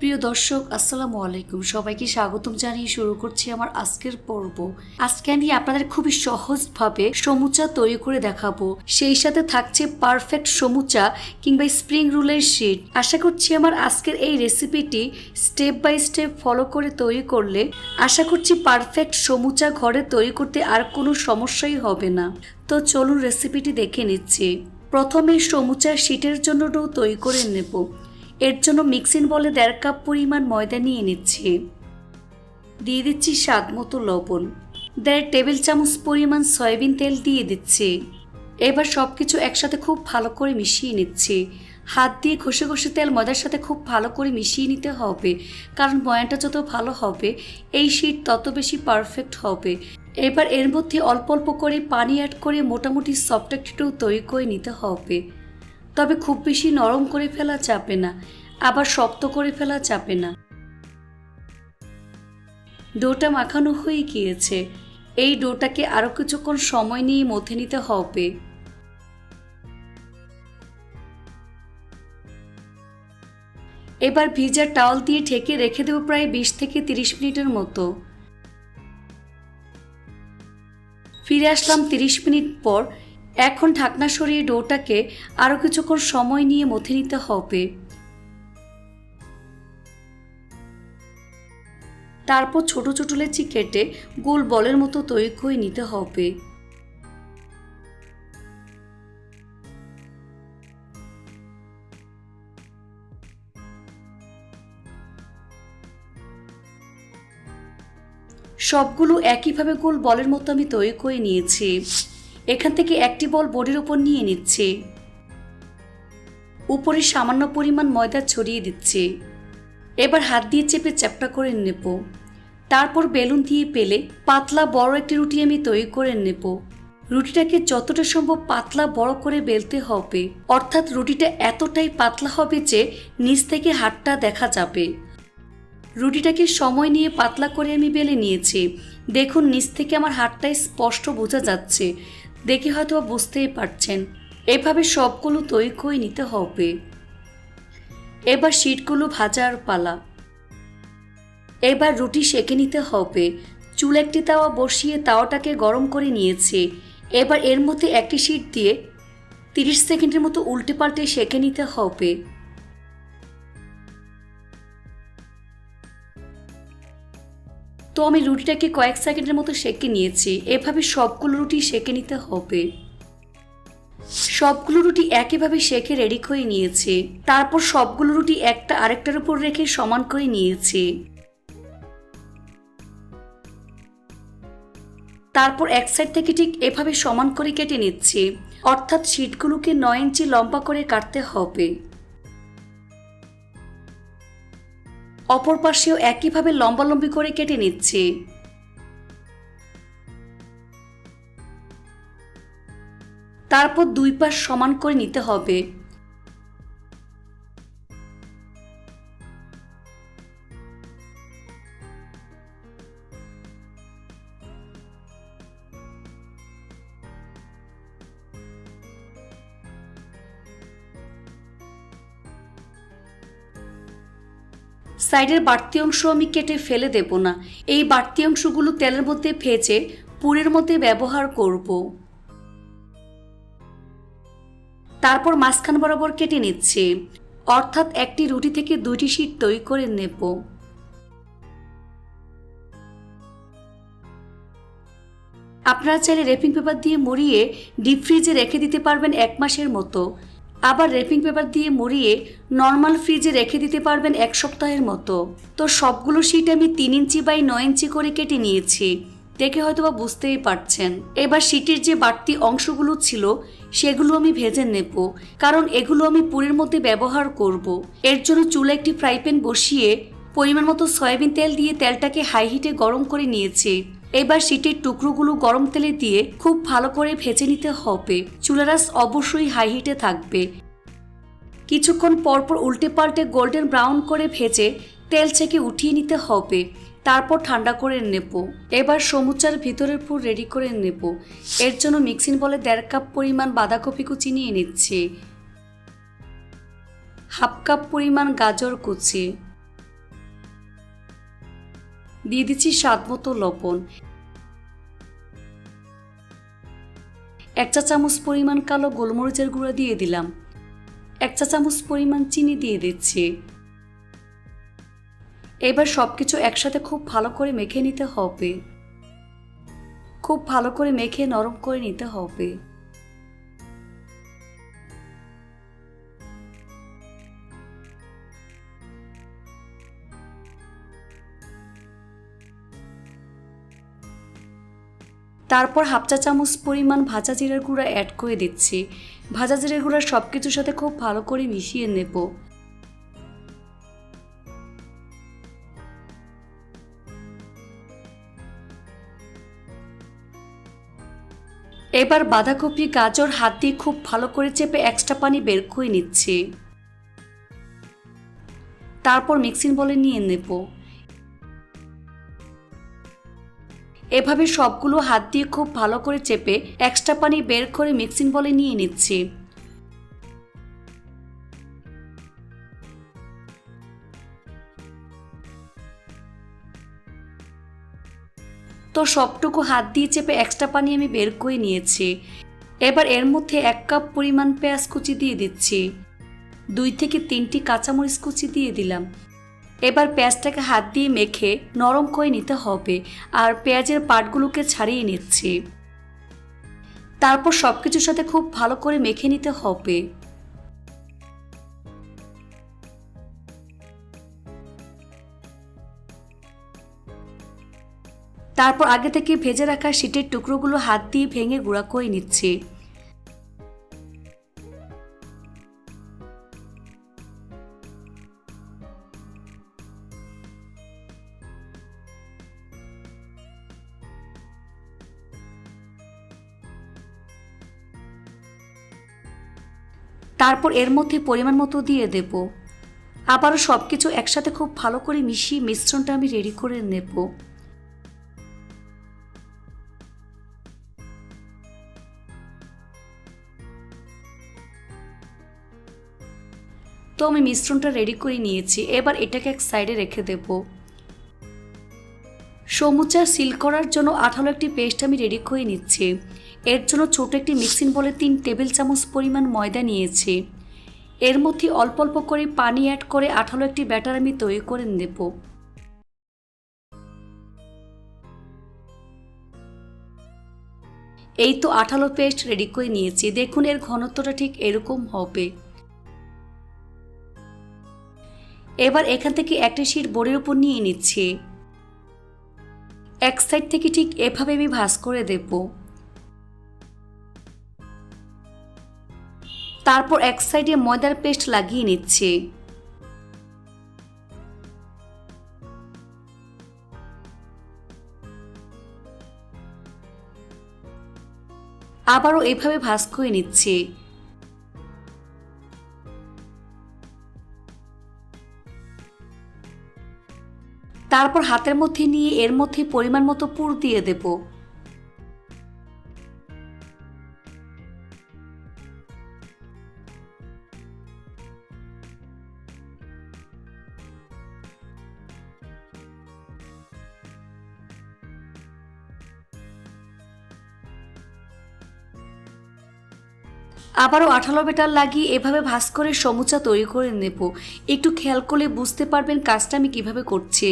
প্রিয় দর্শক, আসসালামু আলাইকুম। সবাইকে স্বাগতম জানিয়ে শুরু করছি আমার আজকের পর্ব। আজকে আমি আপনাদের খুবই সহজভাবে সমুচা তৈরি করে দেখাবো। সেই সাথে থাকছে পারফেক্ট সমুচা কিংবা স্প্রিং রুলের শিট। আশা করছি আমার আজকের এই রেসিপিটি স্টেপ বাই স্টেপ ফলো করে তৈরি করলে আশা করছি পারফেক্ট সমুচা ঘরে তৈরি করতে আর কোনো সমস্যাই হবে না। তো চলুন রেসিপিটি দেখে নিচ্ছি। প্রথমে সমুচার শিটের জন্য তৈরি করে নেব। এর জন্য মিক্সিং বলে দেড় কাপ পরিমাণ ময়দা নিয়ে নিচ্ছি। দিয়ে দিচ্ছি স্বাদ মতো লবণ। দেড় টেবিল চামচ পরিমাণ সয়াবিন তেল দিয়ে দিচ্ছি। এবার সব কিছু একসাথে খুব ভালো করে মিশিয়ে নিচ্ছি। হাত দিয়ে ঘষে ঘষে তেল ময়দার সাথে খুব ভালো করে মিশিয়ে নিতে হবে, কারণ ময়ানটা যত ভালো হবে, এই শীত তত বেশি পারফেক্ট হবে। এবার এর মধ্যে অল্প অল্প করে পানি অ্যাড করে মোটামুটি সফট একটু তৈরি করে নিতে হবে। তবে খুব বেশি নরম করে ফেলা চাপে না, আবার শক্ত করে ফেলা চাপে না। ডোটা মাখানো হয়ে গিয়েছে। এই ডোটাকে আরও কিছুক্ষণ সময় নিয়ে মথে নিতে হবে। এবার ভিজা টাওয়াল দিয়ে ঢেকে রেখে দেবো প্রায় বিশ থেকে তিরিশ মিনিটের মতো। ফিরে আসলাম তিরিশ মিনিট পর এখন ঢাকনা সরিয়ে ডোটাকে আরও কিছুক্ষণ সময় নিয়ে মথে নিতে হবে। তারপর ছোট ছোট লেচি কেটে গোল বলের মতো তৈরি করে নিতে হবে। সবগুলো একইভাবে গোল বলের মতো আমি তৈরি করে নিয়েছি। এখান থেকে একটি বল বোর্ডের উপর নিয়ে নিচ্ছে। উপরে সামান্য পরিমাণ ময়দা ছড়িয়ে দিচ্ছে। এবার হাত দিয়ে চেপে চ্যাপটা করে নেব। তারপর বেলুন দিয়ে পেলে পাতলা বড় একটি রুটি আমি তৈরি করে নেব। রুটিটাকে যতটা সম্ভব পাতলা বড় করে বেলতে হবে। অর্থাৎ রুটিটা এতটাই পাতলা হবে যে নিচ থেকে হাতটা দেখা যাবে। রুটিটাকে সময় নিয়ে পাতলা করে আমি বেলে নিয়েছি। দেখুন, নিচ থেকে আমার হাতটাই স্পষ্ট বোঝা যাচ্ছে। দেখে হয়তো বুঝতেই পারছেন। এভাবে সবগুলো করে নিতে হবে। এবার শিটগুলো ভাজার পালা। এবার রুটি সেঁকে নিতে হবে। চুল একটি তাওয়া বসিয়ে তাওয়াটাকে গরম করে নিয়েছে। এবার এর মধ্যে একটি শিট দিয়ে তিরিশ সেকেন্ডের মতো উল্টে পাল্টে সেঁকে নিতে হবে। তো আমি রুটিটাকে কয়েক সেকেন্ডের মতো সেঁকে নিয়েছি। এভাবে সবগুলো রুটি সেঁকে নিতে হবে। সবগুলো রুটি একইভাবে সেঁকে রেডি করে নিয়েছে। তারপর সবগুলো রুটি একটা আরেকটার উপর রেখে সমান করে নিয়েছে। তারপর এক সাইড থেকে ঠিক এভাবে সমান করে কেটে নিচ্ছে। অর্থাৎ শিটগুলোকে নয় ইঞ্চি লম্বা করে কাটতে হবে। অপর পাশেও একইভাবে লম্বালম্বি করে কেটে নিচ্ছে। তারপর দুই পাশ সমান করে নিতে হবে। সাইডের বাড়তি অংশ আমি কেটে ফেলে দেব না। এই বাড়তি অংশগুলো তেলের মধ্যে ভেজে পুরের মধ্যে ব্যবহার করব। তারপর মাঝখান বরাবর কেটে নিচ্ছে। অর্থাৎ একটি রুটি থেকে দুইটি শিট তৈরি করে নেব। আপনারা চাইলে রেপিং পেপার দিয়ে মুড়িয়ে ডিপ ফ্রিজে রেখে দিতে পারবেন এক মাসের মতো। আবার রেপিং পেপার দিয়ে মুড়িয়ে নর্মাল ফ্রিজে রেখে দিতে পারবেন এক সপ্তাহের মতো। তো সবগুলো শিট আমি তিন ইঞ্চি বাই নয় ইঞ্চি করে কেটে নিয়েছি। দেখে হয়তো বা বুঝতেই পারছেন। এবার শিটের যে বাড়তি অংশগুলো ছিল, সেগুলো আমি ভেজে নেব। কারণ এগুলো আমি পুরের মধ্যে ব্যবহার করব। এর জন্য চুলে একটি ফ্রাই প্যান বসিয়ে পরিমাণ মতো সয়াবিন তেল দিয়ে তেলটাকে হাই হিটে গরম করে নিয়েছি। এবার শীটের টুকরোগুলো গরম তেলে দিয়ে খুব ভালো করে ভেজে নিতে হবে। চুলারাস অবশ্যই হাই হিটে থাকবে। কিছুক্ষণ পরপর উল্টে পাল্টে গোল্ডেন ব্রাউন করে ভেজে তেল ছেঁকে উঠিয়ে নিতে হবে। তারপর ঠান্ডা করে নেব। এবার সমুচার ভিতরের পুর রেডি করে নেব। এর জন্য মিক্সিং বলে দেড় কাপ পরিমাণ বাঁধাকপি কুচি নিয়ে নিচ্ছি। হাফ কাপ পরিমাণ গাজর কুচি। দিয়ে দিচ্ছি স্বাদ মতো লবণ। এক চা চামচ পরিমাণ কালো গোলমরিচের গুঁড়া দিয়ে দিলাম। এক চা চামচ পরিমাণ চিনি দিয়ে দিচ্ছি। এবার সব কিছু একসাথে খুব ভালো করে মেখে নিতে হবে। খুব ভালো করে মেখে নরম করে নিতে হবে। তারপর হাফ চা চামচ পরিমাণ ভাজা জিরার গুঁড়া অ্যাড করে দিচ্ছি। ভাজা জিরার গুঁড়া সব কিছুর সাথে খুব ভালো করে মিশিয়ে নেব। এবার বাঁধাকপি, গাজর, হাত দিয়ে খুব ভালো করে চেপে এক্সট্রা পানি বের করে নিচ্ছি। তারপর মিক্সিং বলে নিয়ে নেব। এভাবে সবগুলো হাত দিয়ে খুব ভালো করে চেপে এক্সট্রা পানি বের করে মিক্সিং বলে নিয়ে নিচ্ছি। তো সবটুকু হাত দিয়ে চেপে এক্সট্রা পানি আমি বের করে নিয়েছি। এবার এর মধ্যে এক কাপ পরিমাণ পেঁয়াজ কুচি দিয়ে দিচ্ছি। দুই থেকে তিনটি কাঁচামরিচ কুচি দিয়ে দিলাম। এবার পেঁয়াজটাকে হাত দিয়ে মেখে নরম করে নিতে হবে আর পেঁয়াজের পাটগুলোকে ছাড়িয়ে নিচ্ছি। তারপর সব কিছুর সাথে খুব ভালো করে মেখে নিতে হবে। তারপর আগে থেকে ভেজে রাখা শীটের টুকরোগুলো হাত দিয়ে ভেঙে গুঁড়া করে নিচ্ছি। তারপর এর মধ্যে পরিমাণ মতো দিয়ে দেব। আবারও সব কিছু একসাথে খুব ভালো করে মিশিয়ে মিশ্রণটা আমি রেডি করে নেব। তো আমি মিশ্রণটা রেডি করে নিয়েছি। এবার এটাকে এক সাইডে রেখে দেব। সমুচা সিল করার জন্য আঠালো একটি পেস্ট আমি রেডি করে নিচ্ছি। এর জন্য ছোট একটি মিক্সিং বলে তিন টেবিল চামচ পরিমাণ ময়দা নিয়েছি। এর মধ্যে অল্প অল্প করে পানি অ্যাড করে আঠালো একটি ব্যাটার আমি তৈরি করে নেব। এই তো আঠালো পেস্ট রেডি করে নিয়েছি। দেখুন এর ঘনত্বটা ঠিক এরকম হবে। এবার এখান থেকে একটি শিট বোর্ডের উপর নিয়ে নিচ্ছি। এক সাইড থেকে ঠিক এভাবে আমি ভাঁজ করে দেব। তারপর এক সাইডে ময়দার পেস্ট লাগিয়ে নিচ্ছে। আবারও এভাবে ভাঁজ করে নিচ্ছি। তারপর হাতের মধ্যে নিয়ে এর মধ্যে পরিমাণ মতো পুর দিয়ে দেব। আবারও আঠালো বেটার লাগিয়ে এভাবে ভাস করে সমুচা তৈরি করে নেব। একটু খেয়াল করলে বুঝতে পারবেন কাজটা আমি কীভাবে করছি।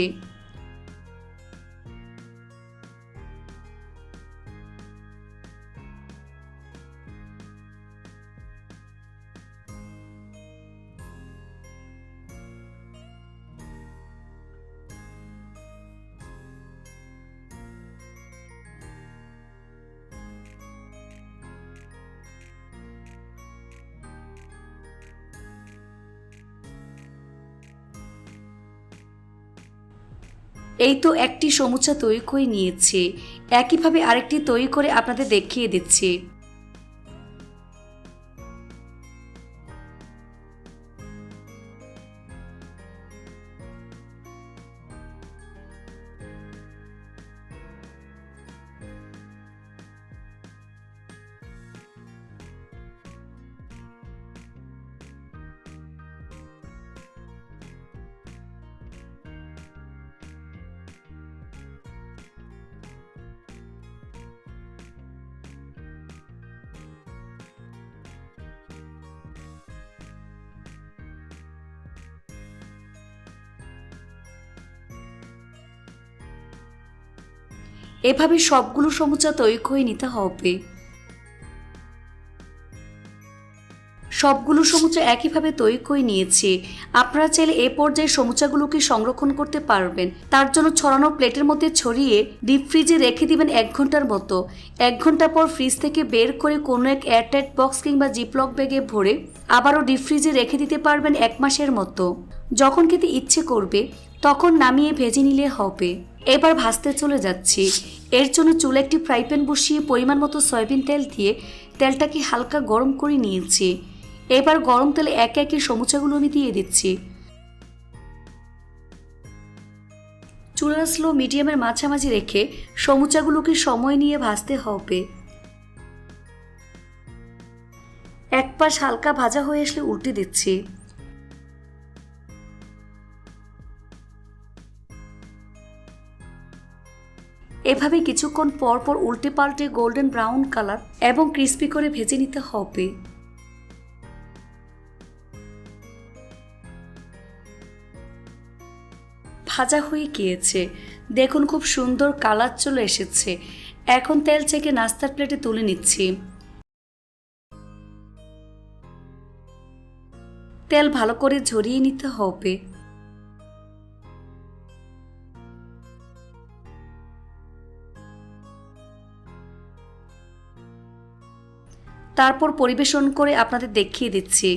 এই তো একটি সমুচা তৈরি করে নিয়েছে। একইভাবে আরেকটি তৈরি করে আপনাদের দেখিয়ে দিচ্ছি। এভাবে সবগুলো সমুচা তৈরি করে নিতে হবে। সবগুলো সমুচা একইভাবে তৈরি করে নিয়েছি। আপনারা চাইলে এ পর্যায়ে সমুচাগুলোকে সংরক্ষণ করতে পারবেন। তার জন্য ছড়ানো প্লেটের মধ্যে ছড়িয়ে ডিপ ফ্রিজে রেখে দিবেন এক ঘণ্টার মতো। এক ঘণ্টা পর ফ্রিজ থেকে বের করে কোনো এক এয়ারটাইট বক্স কিংবা জিপলক ব্যাগে ভরে আবারও ডিপ ফ্রিজে রেখে দিতে পারবেন এক মাসের মতো। যখন খেতে ইচ্ছে করবে, তখন নামিয়ে ভেজে নিলে হবে। এবার ভাজতে চলে যাচ্ছি। এর জন্য চুলে একটি ফ্রাই প্যান বসিয়ে পরিমাণ মতো সয়াবিন তেল দিয়ে তেলটাকে হালকা গরম করে নিয়েছি। এবার গরম তেলে একে একে সমুচাগুলো আমি দিয়ে দিচ্ছি। চুলার স্লো মিডিয়ামের মাঝামাঝি রেখে সমুচাগুলোকে সময় নিয়ে ভাজতে হবে। এক পাশ হালকা ভাজা হয়ে আসলে উল্টে দিচ্ছি। এভাবে কিছুক্ষণ পর পর উল্টে পাল্টে গোল্ডেন ব্রাউন কালার এবং ক্রিস্পি করে ভেজে নিতে হবে। ভাজা হয়ে গিয়েছে। দেখুন খুব সুন্দর কালার চলে এসেছে। এখন তেল থেকে নাস্তার প্লেটে তুলে নিচ্ছি। তেল ভালো করে ঝরিয়ে নিতে হবে। তারপর পরিবেশন করে আপনাদের দেখিয়ে দিচ্ছি।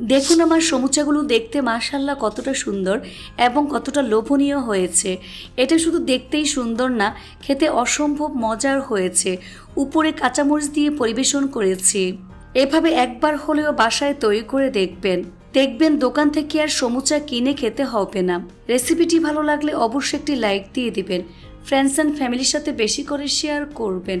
দেখুন আমার সমুচাগুলো দেখতে মাশাল্লাহ কতটা সুন্দর এবং কতটা লোভনীয় হয়েছে। এটা শুধু দেখতেই সুন্দর না, খেতে অসম্ভব মজার হয়েছে। উপরে কাঁচামরিচ দিয়ে পরিবেশন করেছি। এভাবে একবার হলেও বাসায় তৈরি করে দেখবেন। দেখবেন দোকান থেকে আর সমুচা কিনে খেতে হবে না। রেসিপিটি ভালো লাগলে অবশ্যই একটি লাইক দিয়ে দিবেন। ফ্রেন্ডস অ্যান্ড ফ্যামিলির সাথে বেশি করে শেয়ার করবেন।